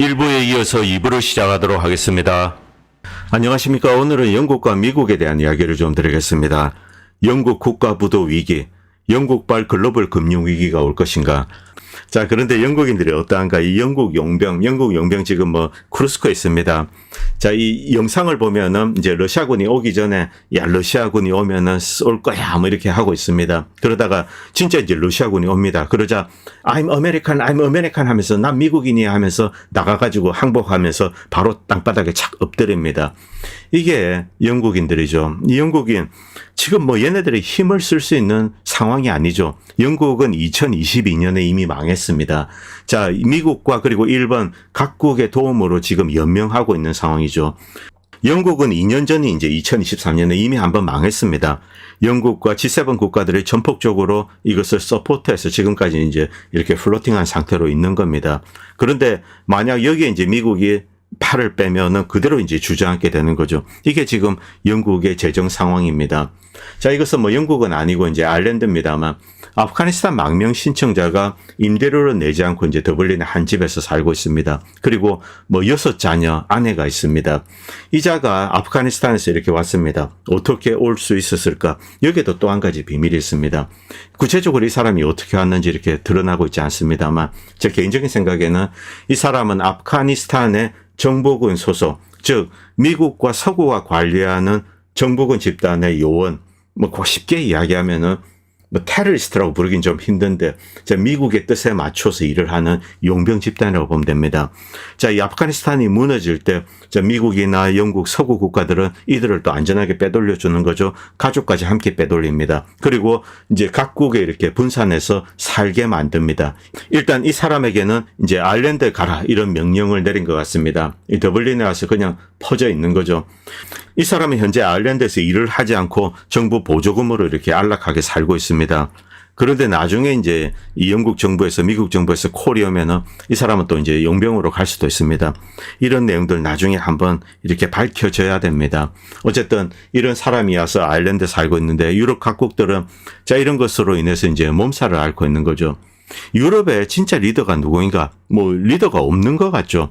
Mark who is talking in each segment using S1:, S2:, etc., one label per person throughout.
S1: 1부에 이어서 2부를 시작하도록 하겠습니다. 안녕하십니까. 오늘은 영국과 미국에 대한 이야기를 좀 드리겠습니다. 영국 국가부도 위기, 영국발 글로벌 금융 위기가 올 것인가. 자, 그런데 영국인들이 어떠한가? 이 영국 용병, 영국 용병 지금 뭐 크루스코에 있습니다. 자, 이 영상을 보면은 이제 러시아군이 오기 전에 야, 러시아군이 오면은 쏠 거야. 뭐 이렇게 하고 있습니다. 그러다가 진짜 이제 러시아군이 옵니다. 그러자 I'm American, I'm American 하면서 난 미국인이야 하면서 나가가지고 항복하면서 바로 땅바닥에 착 엎드립니다. 이게 영국인들이죠. 이 영국인 지금 뭐 얘네들이 힘을 쓸 수 있는 상황이 아니죠. 영국은 2022년에 이미 망했습니다. 자, 미국과 그리고 일본 각국의 도움으로 지금 연명하고 있는 상황이죠. 영국은 2년 전이 이제 2023년에 이미 한번 망했습니다. 영국과 G7 국가들이 전폭적으로 이것을 서포트해서 지금까지 이제 이렇게 플로팅한 상태로 있는 겁니다. 그런데 만약 여기에 이제 미국이 팔을 빼면은 그대로 이제 주저앉게 되는 거죠. 이게 지금 영국의 재정 상황입니다. 자, 이것은 뭐 영국은 아니고 이제 아일랜드입니다만 아프가니스탄 망명 신청자가 임대료를 내지 않고 이제 더블린의 한 집에서 살고 있습니다. 그리고 뭐 여섯 자녀 아내가 있습니다. 이자가 아프가니스탄에서 이렇게 왔습니다. 어떻게 올 수 있었을까? 여기에도 또 한 가지 비밀이 있습니다. 구체적으로 이 사람이 어떻게 왔는지 이렇게 드러나고 있지 않습니다만 제 개인적인 생각에는 이 사람은 아프가니스탄의 정보군 소속, 즉 미국과 서구가 관리하는 정보군 집단의 요원, 뭐 쉽게 이야기하면은 뭐 테러리스트라고 부르긴 좀 힘든데 자 미국의 뜻에 맞춰서 일을 하는 용병 집단이라고 보면 됩니다. 자, 이 아프가니스탄이 무너질 때 자, 미국이나 영국 서구 국가들은 이들을 또 안전하게 빼돌려 주는 거죠. 가족까지 함께 빼돌립니다. 그리고 이제 각국에 이렇게 분산해서 살게 만듭니다. 일단 이 사람에게는 이제 아일랜드 가라 이런 명령을 내린 것 같습니다. 이 더블린에 와서 그냥 퍼져 있는 거죠. 이 사람은 현재 아일랜드에서 일을 하지 않고 정부 보조금으로 이렇게 안락하게 살고 있습니다. 그런데 나중에 이제 이 영국 정부에서 미국 정부에서 콜이 오면은 이 사람은 또 이제 용병으로 갈 수도 있습니다. 이런 내용들 나중에 한번 이렇게 밝혀져야 됩니다. 어쨌든 이런 사람이 와서 아일랜드 살고 있는데 유럽 각국들은 자 이런 것으로 인해서 이제 몸살을 앓고 있는 거죠. 유럽의 진짜 리더가 누구인가? 뭐 리더가 없는 것 같죠.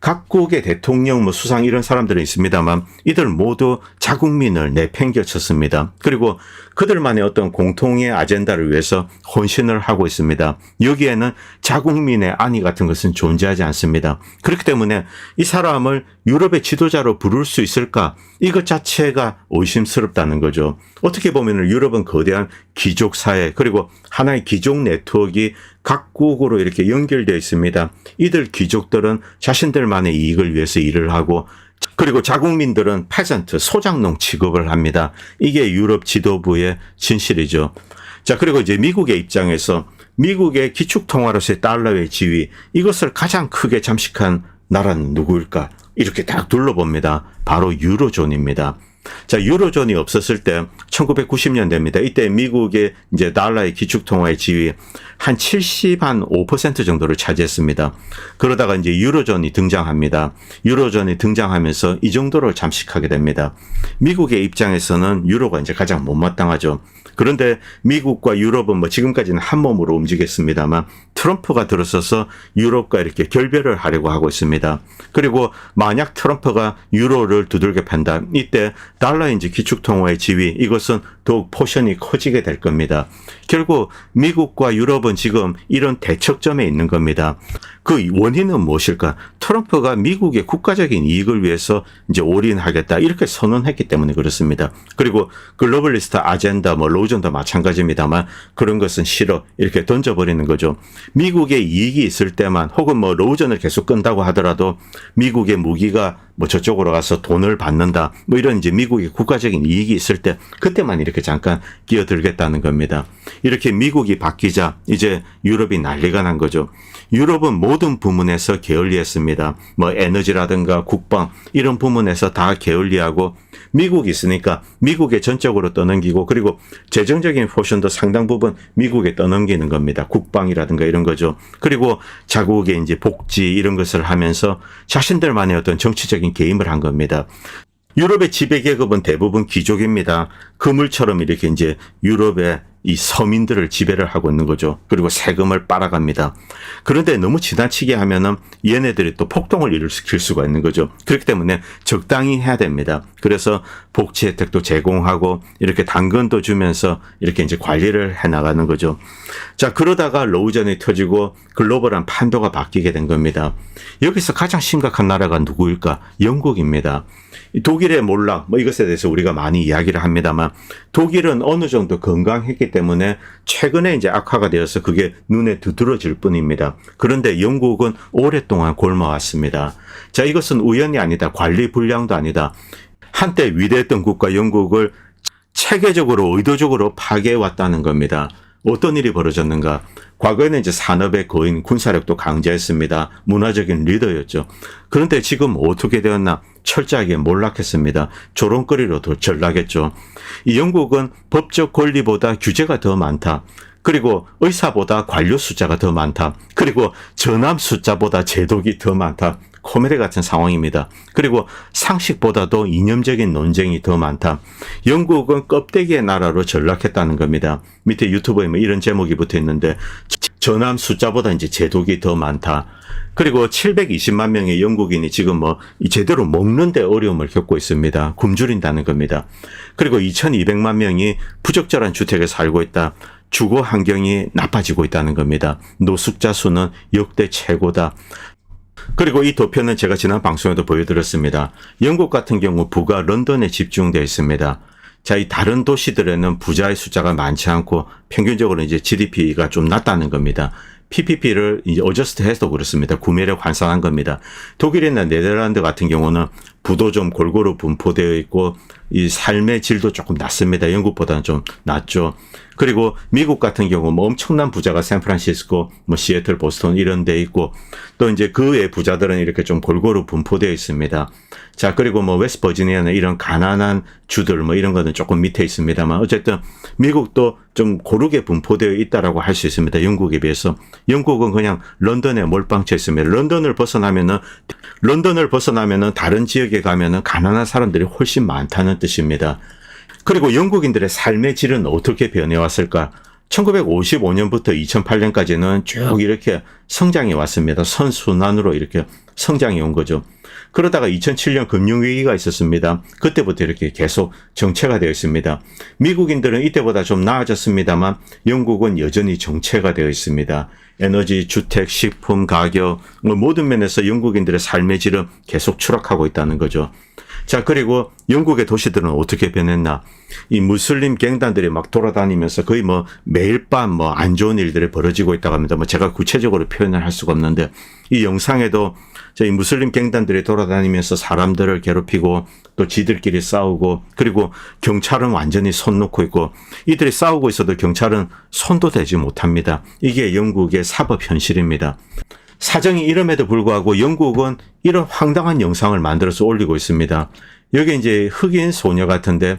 S1: 각국의 대통령, 뭐 수상 이런 사람들은 있습니다만 이들 모두 자국민을 내팽겨쳤습니다. 그리고 그들만의 어떤 공통의 아젠다를 위해서 헌신을 하고 있습니다. 여기에는 자국민의 안위 같은 것은 존재하지 않습니다. 그렇기 때문에 이 사람을 유럽의 지도자로 부를 수 있을까? 이것 자체가 의심스럽다는 거죠. 어떻게 보면 유럽은 거대한 귀족 사회 그리고 하나의 귀족 네트워크가 각 국으로 이렇게 연결되어 있습니다. 이들 귀족들은 자신들만의 이익을 위해서 일을 하고 그리고 자국민들은 페전트, 소장농 취급을 합니다. 이게 유럽 지도부의 진실이죠. 자, 그리고 이제 미국의 입장에서 미국의 기축통화로서의 달러의 지위, 이것을 가장 크게 잠식한 나라는 누구일까? 이렇게 딱 둘러봅니다. 바로 유로존입니다. 자, 유로존이 없었을 때 1990년대입니다. 이때 미국의 이제 달러의 기축통화의 지위 한 70 한 5% 정도를 차지했습니다. 그러다가 이제 유로존이 등장합니다. 유로존이 등장하면서 이 정도를 잠식하게 됩니다. 미국의 입장에서는 유로가 이제 가장 못마땅하죠. 그런데 미국과 유럽은 뭐 지금까지는 한 몸으로 움직였습니다만 트럼프가 들어서서 유럽과 이렇게 결별을 하려고 하고 있습니다. 그리고 만약 트럼프가 유로를 두들겨 판다. 이때 달러인지 기축통화의 지위 이것은 더욱 포션이 커지게 될 겁니다. 결국 미국과 유럽은 지금 이런 대척점에 있는 겁니다. 그 원인은 무엇일까? 트럼프가 미국의 국가적인 이익을 위해서 이제 올인하겠다 이렇게 선언했기 때문에 그렇습니다. 그리고 글로벌리스트 아젠다 뭐 로전도 마찬가지입니다만 그런 것은 싫어 이렇게 던져버리는 거죠. 미국의 이익이 있을 때만 혹은 뭐 로전을 계속 끈다고 하더라도 미국의 무기가 뭐 저쪽으로 가서 돈을 받는다 뭐 이런 이제 미국의 국가적인 이익이 있을 때 그때만 이렇게 잠깐 끼어들겠다는 겁니다. 이렇게 미국이 바뀌자 이제 유럽이 난리가 난 거죠. 유럽은 모든 부문에서 게을리했습니다. 뭐 에너지라든가 국방 이런 부문에서 다 게을리하고 미국이 있으니까 미국에 전적으로 떠넘기고 그리고 재정적인 포션도 상당 부분 미국에 떠넘기는 겁니다. 국방이라든가 이런 거죠. 그리고 자국의 이제 복지 이런 것을 하면서 자신들만의 어떤 정치적인 개입을 한 겁니다. 유럽의 지배 계급은 대부분 귀족입니다. 그물처럼 이렇게 이제 유럽의 이 서민들을 지배를 하고 있는 거죠. 그리고 세금을 빨아갑니다. 그런데 너무 지나치게 하면은 얘네들이 또 폭동을 일으킬 수가 있는 거죠. 그렇기 때문에 적당히 해야 됩니다. 그래서 복지 혜택도 제공하고 이렇게 당근도 주면서 이렇게 이제 관리를 해 나가는 거죠. 자, 그러다가 로우전이 터지고 글로벌한 판도가 바뀌게 된 겁니다. 여기서 가장 심각한 나라가 누구일까? 영국입니다. 이 독일의 몰락, 뭐 이것에 대해서 우리가 많이 이야기를 합니다만 독일은 어느 정도 건강했기 때문에 최근에 이제 악화가 되어서 그게 눈에 두드러질 뿐입니다. 그런데 영국은 오랫동안 굶어왔습니다. 자, 이것은 우연이 아니다. 관리 불량도 아니다. 한때 위대했던 국가 영국을 체계적으로 의도적으로 파괴해 왔다는 겁니다. 어떤 일이 벌어졌는가? 과거에는 이제 산업의 거인 군사력도 강제했습니다. 문화적인 리더였죠. 그런데 지금 어떻게 되었나? 철저하게 몰락했습니다. 조롱거리로 더 전락했죠. 이 영국은 법적 권리보다 규제가 더 많다. 그리고 의사보다 관료 숫자가 더 많다. 그리고 전함 숫자보다 제독이 더 많다. 코미디 같은 상황입니다. 그리고 상식보다도 이념적인 논쟁이 더 많다. 영국은 껍데기의 나라로 전락했다는 겁니다. 밑에 유튜브에 뭐 이런 제목이 붙어 있는데 전함 숫자보다 이제 제독이 더 많다. 그리고 720만 명의 영국인이 지금 뭐 제대로 먹는데 어려움을 겪고 있습니다. 굶주린다는 겁니다. 그리고 2200만 명이 부적절한 주택에 살고 있다. 주거 환경이 나빠지고 있다는 겁니다. 노숙자 수는 역대 최고다. 그리고 이 도표는 제가 지난 방송에도 보여드렸습니다. 영국 같은 경우 부가 런던에 집중되어 있습니다. 자, 이 다른 도시들에는 부자의 숫자가 많지 않고 평균적으로 이제 GDP가 좀 낮다는 겁니다. PPP를 이제 어저스트 해서 그렇습니다. 구매력 환산한 겁니다. 독일이나 네덜란드 같은 경우는 부도 좀 골고루 분포되어 있고 이 삶의 질도 조금 낮습니다. 영국보다는 좀 낮죠. 그리고 미국 같은 경우 뭐 엄청난 부자가 샌프란시스코, 뭐 시애틀, 보스턴 이런 데 있고 또 이제 그 외 부자들은 이렇게 좀 골고루 분포되어 있습니다. 자, 그리고 뭐 웨스트버지니아는 이런 가난한 주들 뭐 이런 거는 조금 밑에 있습니다만 어쨌든 미국도 좀 고르게 분포되어 있다라고 할 수 있습니다. 영국에 비해서. 영국은 그냥 런던에 몰빵쳐 있습니다. 런던을 벗어나면은 런던을 벗어나면은 다른 지역에 가면은 가난한 사람들이 훨씬 많다는 뜻입니다. 그리고 영국인들의 삶의 질은 어떻게 변해왔을까? 1955년부터 2008년까지는 쭉 이렇게 성장해 왔습니다. 선순환으로 이렇게 성장해 온 거죠. 그러다가 2007년 금융위기가 있었습니다. 그때부터 이렇게 계속 정체가 되어 있습니다. 미국인들은 이때보다 좀 나아졌습니다만 영국은 여전히 정체가 되어 있습니다. 에너지, 주택, 식품, 가격, 뭐 모든 면에서 영국인들의 삶의 질은 계속 추락하고 있다는 거죠. 자, 그리고 영국의 도시들은 어떻게 변했나? 이 무슬림 갱단들이 막 돌아다니면서 거의 뭐 매일 밤 뭐 안 좋은 일들이 벌어지고 있다고 합니다. 뭐 제가 구체적으로 표현을 할 수가 없는데 이 영상에도 저희 무슬림 갱단들이 돌아다니면서 사람들을 괴롭히고 또 지들끼리 싸우고 그리고 경찰은 완전히 손 놓고 있고 이들이 싸우고 있어도 경찰은 손도 대지 못합니다. 이게 영국의 사법 현실입니다. 사정이 이름에도 불구하고 영국은 이런 황당한 영상을 만들어서 올리고 있습니다. 여기 이제 흑인 소녀 같은데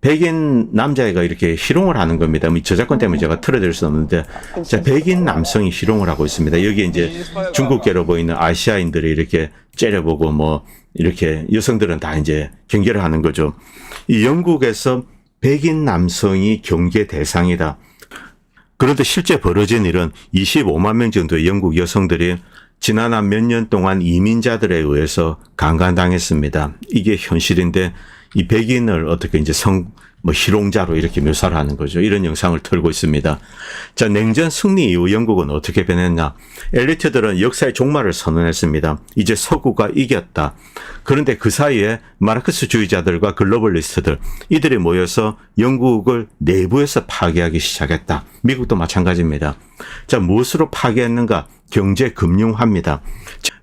S1: 백인 남자애가 이렇게 희롱을 하는 겁니다. 뭐 저작권 때문에 제가 틀어드릴 수 없는데, 자, 백인 남성이 희롱을 하고 있습니다. 여기 이제 중국계로 보이는 아시아인들이 이렇게 째려보고 뭐, 이렇게 여성들은 다 이제 경계를 하는 거죠. 이 영국에서 백인 남성이 경계 대상이다. 그런데 실제 벌어진 일은 25만 명 정도의 영국 여성들이 지난 한 몇 년 동안 이민자들에 의해서 강간당했습니다. 이게 현실인데 이 백인을 어떻게 이제 성, 뭐 희롱자로 이렇게 묘사를 하는 거죠. 이런 영상을 틀고 있습니다. 자, 냉전 승리 이후 영국은 어떻게 변했나? 엘리트들은 역사의 종말을 선언했습니다. 이제 서구가 이겼다. 그런데 그 사이에 마르크스주의자들과 글로벌리스트들 이들이 모여서 영국을 내부에서 파괴하기 시작했다. 미국도 마찬가지입니다. 자, 무엇으로 파괴했는가? 경제 금융화입니다.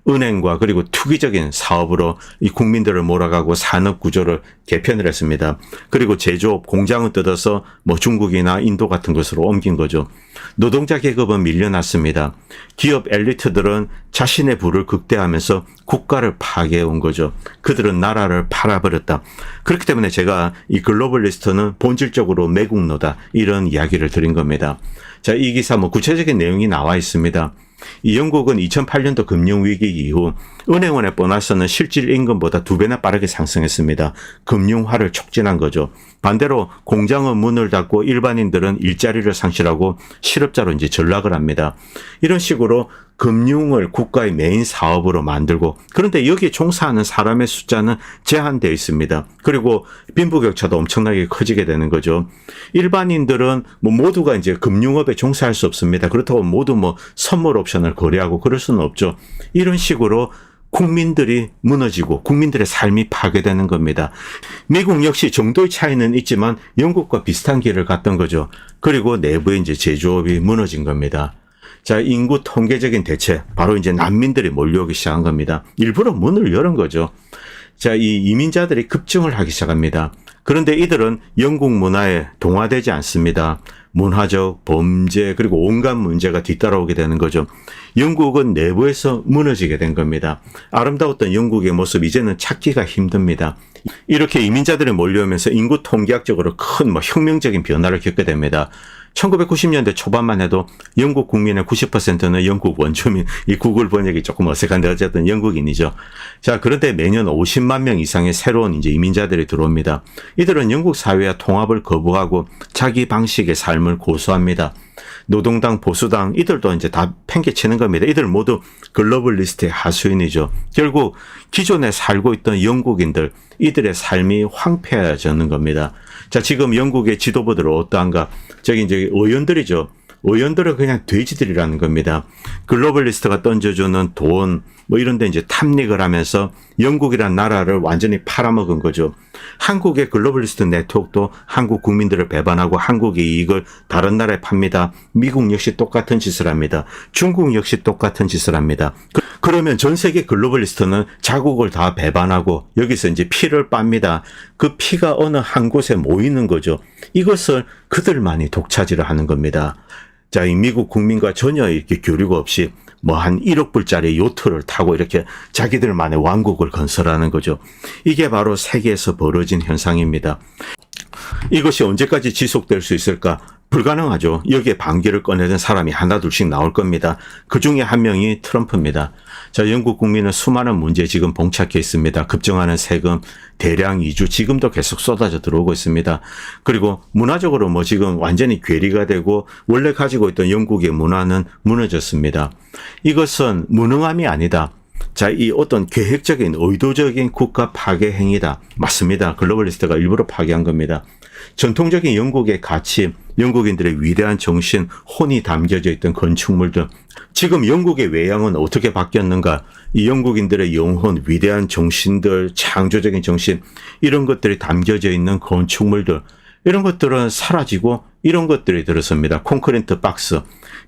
S1: 은행과 그리고 투기적인 사업으로 이 국민들을 몰아가고 산업 구조를 개편을 했습니다. 그리고 제조업 공장을 뜯어서 뭐 중국이나 인도 같은 곳으로 옮긴 거죠. 노동자 계급은 밀려났습니다. 기업 엘리트들은 자신의 부를 극대화하면서 국가를 파괴해 온 거죠. 그들은 나라를 팔아버렸다. 그렇기 때문에 제가 이 글로벌리스트는 본질적으로 매국노다. 이런 이야기를 드린 겁니다. 자, 이 기사 뭐 구체적인 내용이 나와 있습니다. 이 영국은 2008년도 금융위기 이후 은행원의 보너스는 실질 임금보다 두 배나 빠르게 상승했습니다. 금융화를 촉진한 거죠. 반대로 공장은 문을 닫고 일반인들은 일자리를 상실하고 실업자로 이제 전락을 합니다. 이런 식으로 금융을 국가의 메인 사업으로 만들고 그런데 여기에 종사하는 사람의 숫자는 제한되어 있습니다. 그리고 빈부격차도 엄청나게 커지게 되는 거죠. 일반인들은 뭐 모두가 이제 금융업에 종사할 수 없습니다. 그렇다고 모두 뭐 선물 옵션을 거래하고 그럴 수는 없죠. 이런 식으로 국민들이 무너지고 국민들의 삶이 파괴되는 겁니다. 미국 역시 정도의 차이는 있지만 영국과 비슷한 길을 갔던 거죠. 그리고 내부에 이제 제조업이 무너진 겁니다. 자, 인구 통계적인 대책, 바로 이제 난민들이 몰려오기 시작한 겁니다. 일부러 문을 열은 거죠. 자, 이 이민자들이 급증을 하기 시작합니다. 그런데 이들은 영국 문화에 동화되지 않습니다. 문화적, 범죄, 그리고 온갖 문제가 뒤따라오게 되는 거죠. 영국은 내부에서 무너지게 된 겁니다. 아름다웠던 영국의 모습 이제는 찾기가 힘듭니다. 이렇게 이민자들이 몰려오면서 인구 통계학적으로 큰 뭐 혁명적인 변화를 겪게 됩니다. 1990년대 초반만 해도 영국 국민의 90%는 영국 원주민, 이 구글 번역이 조금 어색한데 어쨌든 영국인이죠. 자, 그런데 매년 50만 명 이상의 새로운 이제 이민자들이 들어옵니다. 이들은 영국 사회와 통합을 거부하고 자기 방식의 삶을 고수합니다. 노동당, 보수당, 이들도 이제 다 팽개치는 겁니다. 이들 모두 글로벌리스트의 하수인이죠. 결국 기존에 살고 있던 영국인들, 이들의 삶이 황폐해지는 겁니다. 자, 지금 영국의 지도부들은 어떠한가? 저기 이제 의원들이죠. 의원들은 그냥 돼지들이라는 겁니다. 글로벌리스트가 던져주는 돈, 뭐 이런 데 이제 탐닉을 하면서 영국이란 나라를 완전히 팔아먹은 거죠. 한국의 글로벌리스트 네트워크도 한국 국민들을 배반하고 한국의 이익을 다른 나라에 팝니다. 미국 역시 똑같은 짓을 합니다. 중국 역시 똑같은 짓을 합니다. 그, 그러면 전 세계 글로벌리스트는 자국을 다 배반하고 여기서 이제 피를 빱니다. 그 피가 어느 한 곳에 모이는 거죠. 이것을 그들만이 독차지를 하는 겁니다. 자, 이 미국 국민과 전혀 이렇게 교류가 없이 뭐 한 1억 불짜리 요트를 타고 이렇게 자기들만의 왕국을 건설하는 거죠. 이게 바로 세계에서 벌어진 현상입니다. 이것이 언제까지 지속될 수 있을까? 불가능하죠. 여기에 반기를 꺼내는 사람이 하나둘씩 나올 겁니다. 그 중에 한 명이 트럼프입니다. 자, 영국 국민은 수많은 문제에 지금 봉착해 있습니다. 급증하는 세금, 대량 이주, 지금도 계속 쏟아져 들어오고 있습니다. 그리고 문화적으로 뭐 지금 완전히 괴리가 되고 원래 가지고 있던 영국의 문화는 무너졌습니다. 이것은 무능함이 아니다. 자, 이 어떤 계획적인 의도적인 국가 파괴 행위다. 맞습니다. 글로벌리스트가 일부러 파괴한 겁니다. 전통적인 영국의 가치, 영국인들의 위대한 정신, 혼이 담겨져 있던 건축물들. 지금 영국의 외양은 어떻게 바뀌었는가? 이 영국인들의 영혼, 위대한 정신들, 창조적인 정신, 이런 것들이 담겨져 있는 건축물들. 이런 것들은 사라지고 이런 것들이 들어섭니다. 콘크리트 박스.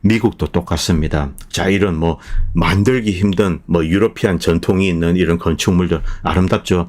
S1: 미국도 똑같습니다. 자, 이런 뭐 만들기 힘든 뭐 유러피안 전통이 있는 이런 건축물들 아름답죠.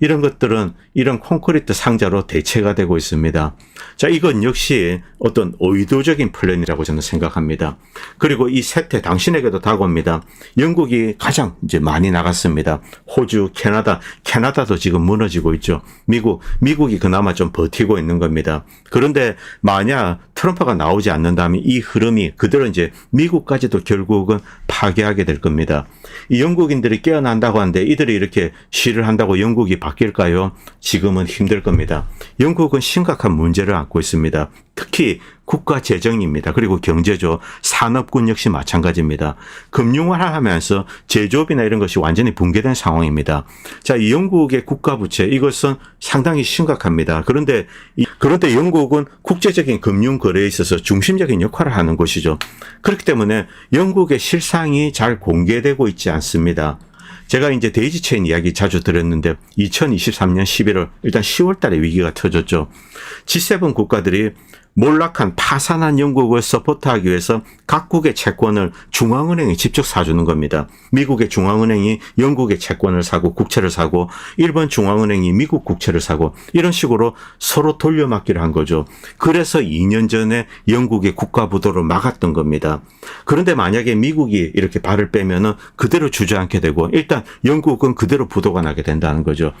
S1: 이런 것들은 이런 콘크리트 상자로 대체가 되고 있습니다. 자, 이건 역시 어떤 의도적인 플랜이라고 저는 생각합니다. 그리고 이 세태 당신에게도 다가옵니다. 영국이 가장 이제 많이 나갔습니다. 호주, 캐나다, 캐나다도 지금 무너지고 있죠. 미국, 미국이 그나마 좀 버티고 있는 겁니다. 그런데 만약 트럼프가 나오지 않는다면 이 흐름이 그 대로 이제 미국까지도 결국은 파괴하게 될 겁니다. 이 영국인들이 깨어난다고 하는데 이들이 이렇게 시를 한다고 영국이 바뀔까요? 지금은 힘들 겁니다. 영국은 심각한 문제를 안고 있습니다. 특히 국가 재정입니다. 그리고 경제죠. 산업군 역시 마찬가지입니다. 금융화를 하면서 제조업이나 이런 것이 완전히 붕괴된 상황입니다. 자, 이 영국의 국가 부채 이것은 상당히 심각합니다. 그런데 이, 그런데 영국은 국제적인 금융 거래에 있어서 중심적인 역할을 하는 곳이죠. 그렇기 때문에 영국의 실상이 잘 공개되고 있지 않습니다. 제가 이제 데이지 체인 이야기 자주 드렸는데 2023년 11월 일단 10월 달에 위기가 터졌죠. G7 국가들이 몰락한 파산한 영국을 서포트하기 위해서 각국의 채권을 중앙은행이 직접 사주는 겁니다. 미국의 중앙은행이 영국의 채권을 사고 국채를 사고 일본 중앙은행이 미국 국채를 사고 이런 식으로 서로 돌려막기를 한 거죠. 그래서 2년 전에 영국의 국가 부도를 막았던 겁니다. 그런데 만약에 미국이 이렇게 발을 빼면은 그대로 주저앉게 되고 일단 영국은 그대로 부도가 나게 된다는 거죠.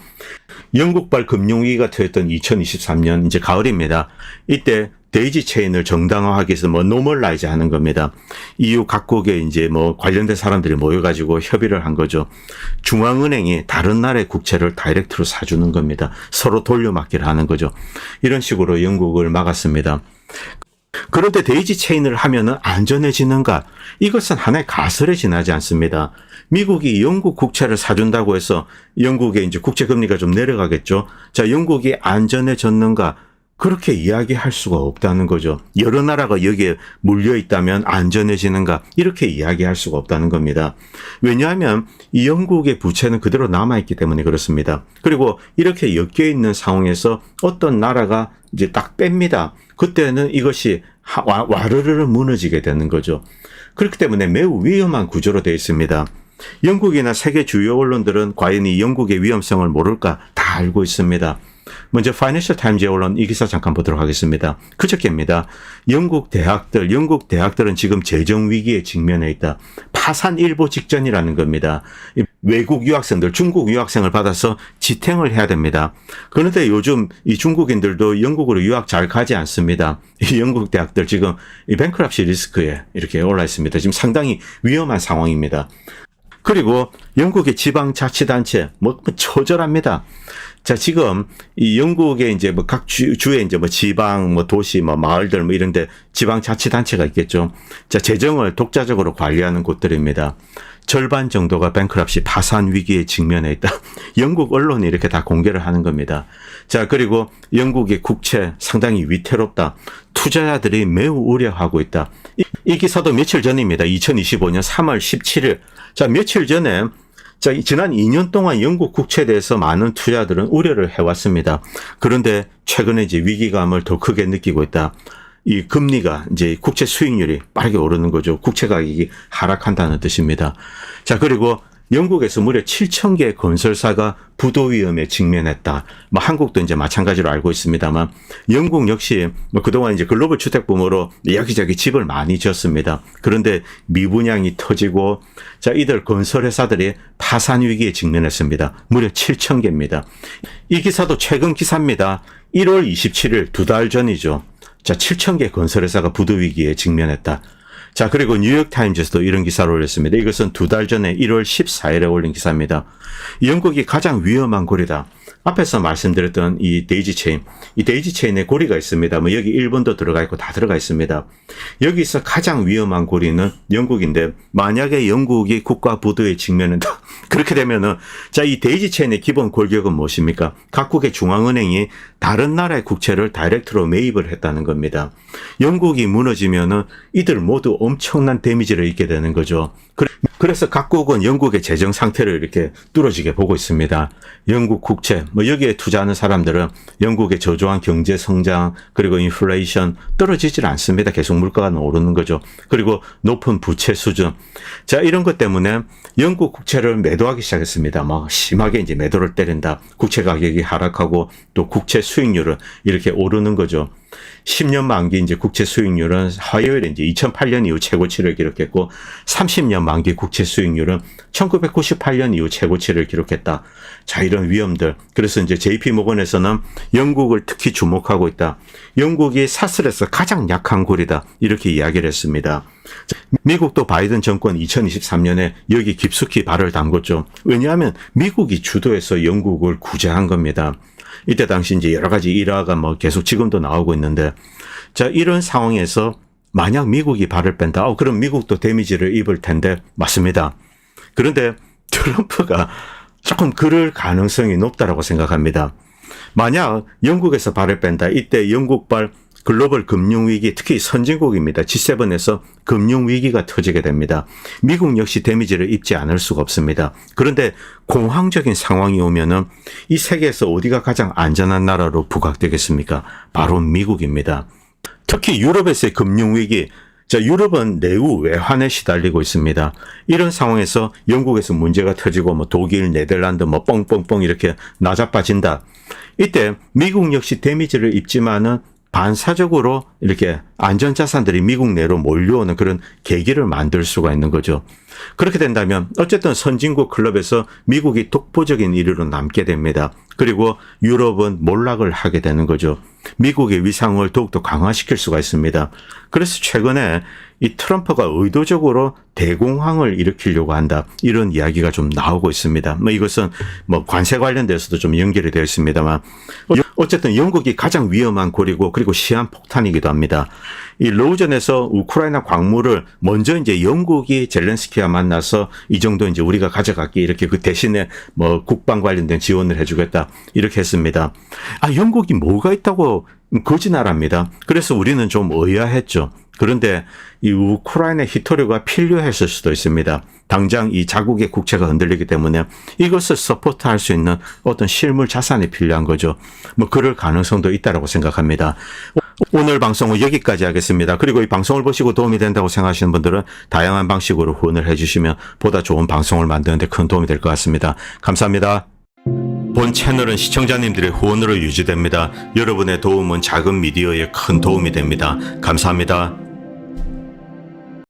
S1: 영국발 금융위기가 터졌던 2023년 이제 가을입니다. 이때 데이지 체인을 정당화하기 위해서 뭐 노멀라이즈 하는 겁니다. EU 각국에 이제 뭐 관련된 사람들이 모여가지고 협의를 한 거죠. 중앙은행이 다른 나라의 국채를 다이렉트로 사주는 겁니다. 서로 돌려막기를 하는 거죠. 이런 식으로 영국을 막았습니다. 그런데 데이지 체인을 하면은 안전해지는가? 이것은 하나의 가설에 지나지 않습니다. 미국이 영국 국채를 사준다고 해서 영국의 이제 국채 금리가 좀 내려가겠죠. 자, 영국이 안전해졌는가? 그렇게 이야기할 수가 없다는 거죠. 여러 나라가 여기에 물려 있다면 안전해지는가? 이렇게 이야기할 수가 없다는 겁니다. 왜냐하면 이 영국의 부채는 그대로 남아 있기 때문에 그렇습니다. 그리고 이렇게 엮여 있는 상황에서 어떤 나라가 이제 딱 뺍니다. 그때는 이것이 와, 와르르 무너지게 되는 거죠. 그렇기 때문에 매우 위험한 구조로 되어 있습니다. 영국이나 세계 주요 언론들은 과연 이 영국의 위험성을 모를까 다 알고 있습니다. 먼저 파이낸셜 타임즈의 언론 이 기사 잠깐 보도록 하겠습니다. 그저께입니다. 영국 대학들, 영국 대학들은 지금 재정 위기에 직면해 있다. 파산 일보 직전이라는 겁니다. 외국 유학생들, 중국 유학생을 받아서 지탱을 해야 됩니다. 그런데 요즘 이 중국인들도 영국으로 유학 잘 가지 않습니다. 이 영국 대학들 지금 이 뱅크랍시 리스크에 이렇게 올라 있습니다. 지금 상당히 위험한 상황입니다. 그리고 영국의 지방자치단체 뭐 처절합니다. 자, 지금 이 영국의 이제 뭐각 주, 주에 이제 뭐 지방, 뭐 도시, 뭐 마을들 뭐 이런데 지방 자치단체가 있겠죠. 자, 재정을 독자적으로 관리하는 곳들입니다. 절반 정도가 뱅크랍시 파산 위기에 직면해 있다. 영국 언론이 이렇게 다 공개를 하는 겁니다. 자, 그리고 영국의 국채 상당히 위태롭다. 투자자들이 매우 우려하고 있다. 이, 이 기사도 며칠 전입니다. 2025년 3월 17일. 자, 며칠 전에 자, 지난 2년 동안 영국 국채에 대해서 많은 투자들은 우려를 해왔습니다. 그런데 최근에 이제 위기감을 더 크게 느끼고 있다. 이 금리가 이제 국채 수익률이 빠르게 오르는 거죠. 국채 가격이 하락한다는 뜻입니다. 자, 그리고 영국에서 무려 7천 개의 건설사가 부도 위험에 직면했다. 뭐 한국도 이제 마찬가지로 알고 있습니다만 영국 역시 뭐 그동안 이제 글로벌 주택 붐으로 여기저기 집을 많이 지었습니다. 그런데 미분양이 터지고 자 이들 건설 회사들이 파산 위기에 직면했습니다. 무려 7천 개입니다. 이 기사도 최근 기사입니다. 1월 27일 두 달 전이죠. 자 7천 개 건설 회사가 부도 위기에 직면했다. 자, 그리고 뉴욕타임즈에서도 이런 기사를 올렸습니다. 이것은 두 달 전에 1월 14일에 올린 기사입니다. 영국이 가장 위험한 고리다. 앞에서 말씀드렸던 이 데이지 체인, 이 데이지 체인에 고리가 있습니다. 뭐 여기 일본도 들어가 있고 다 들어가 있습니다. 여기서 가장 위험한 고리는 영국인데 만약에 영국이 국가 부도에 직면한다. 그렇게 되면은 자 이 데이지 체인의 기본 골격은 무엇입니까? 각국의 중앙은행이 다른 나라의 국채를 다이렉트로 매입을 했다는 겁니다. 영국이 무너지면은 이들 모두 엄청난 데미지를 입게 되는 거죠. 그래서 각국은 영국의 재정 상태를 이렇게 뚫어지게 보고 있습니다. 영국 국채, 뭐 여기에 투자하는 사람들은 영국의 저조한 경제 성장, 그리고 인플레이션 떨어지질 않습니다. 계속 물가가 오르는 거죠. 그리고 높은 부채 수준. 자, 이런 것 때문에 영국 국채를 매도하기 시작했습니다. 막 심하게 이제 매도를 때린다. 국채 가격이 하락하고 또 국채 수익률은 이렇게 오르는 거죠. 10년 만기 이제 국채 수익률은 화요일에 이제 2008년 이후 최고치를 기록했고 30년 만기 국채 수익률은 1998년 이후 최고치를 기록했다. 자, 이런 위험들. 그래서 이제 JP 모건에서는 영국을 특히 주목하고 있다. 영국이 사슬에서 가장 약한 고리다. 이렇게 이야기를 했습니다. 미국도 바이든 정권 2023년에 여기 깊숙이 발을 담궜죠. 왜냐하면 미국이 주도해서 영국을 구제한 겁니다. 이때 당시 이제 여러 가지 일화가 뭐 계속 지금도 나오고 있는데 자 이런 상황에서 만약 미국이 발을 뺀다. 어, 그럼 미국도 데미지를 입을 텐데 맞습니다. 그런데 트럼프가 조금 그럴 가능성이 높다라고 생각합니다. 만약 영국에서 발을 뺀다. 이때 영국발 글로벌 금융위기, 특히 선진국입니다. G7에서 금융위기가 터지게 됩니다. 미국 역시 데미지를 입지 않을 수가 없습니다. 그런데 공황적인 상황이 오면은 이 세계에서 어디가 가장 안전한 나라로 부각되겠습니까? 바로 미국입니다. 특히 유럽에서의 금융위기, 자, 유럽은 내후 외환에 시달리고 있습니다. 이런 상황에서 영국에서 문제가 터지고 뭐 독일, 네덜란드 뭐 뻥뻥뻥 이렇게 나자빠진다. 이때 미국 역시 데미지를 입지만은 반사적으로 이렇게 안전자산들이 미국 내로 몰려오는 그런 계기를 만들 수가 있는 거죠. 그렇게 된다면 어쨌든 선진국 클럽에서 미국이 독보적인 1위로 남게 됩니다. 그리고 유럽은 몰락을 하게 되는 거죠. 미국의 위상을 더욱더 강화시킬 수가 있습니다. 그래서 최근에 이 트럼프가 의도적으로 대공황을 일으키려고 한다. 이런 이야기가 좀 나오고 있습니다. 뭐 이것은 뭐 관세 관련돼서도 좀 연결이 되어 있습니다만 어쨌든 영국이 가장 위험한 고리고 그리고 시한 폭탄이기도 합니다. 이 로우전에서 우크라이나 광물을 먼저 이제 영국이 젤렌스키와 만나서 이 정도 이제 우리가 가져갈게 이렇게 그 대신에 뭐 국방 관련된 지원을 해주겠다 이렇게 했습니다. 아 영국이 뭐가 있다고 거지 나라입니다. 그래서 우리는 좀 의아했죠. 그런데 이 우크라이나 히토류가 필요했을 수도 있습니다. 당장 이 자국의 국채가 흔들리기 때문에 이것을 서포트할 수 있는 어떤 실물 자산이 필요한 거죠. 뭐 그럴 가능성도 있다라고 생각합니다. 오늘 방송은 여기까지 하겠 습니다. 그리고 이 방송을 보시고 도움이 된다고 생각하시는 분들은 다양한 방식으로 후원을 해주시면 보다 좋은 방송을 만드는 데 큰 도움이 될 것 같습니다. 감사합니다. 본 채널은 시청자님들의 후원으로 유지됩니다. 여러분의 도움은 작은 미디어에 큰 도움이 됩니다. 감사합니다.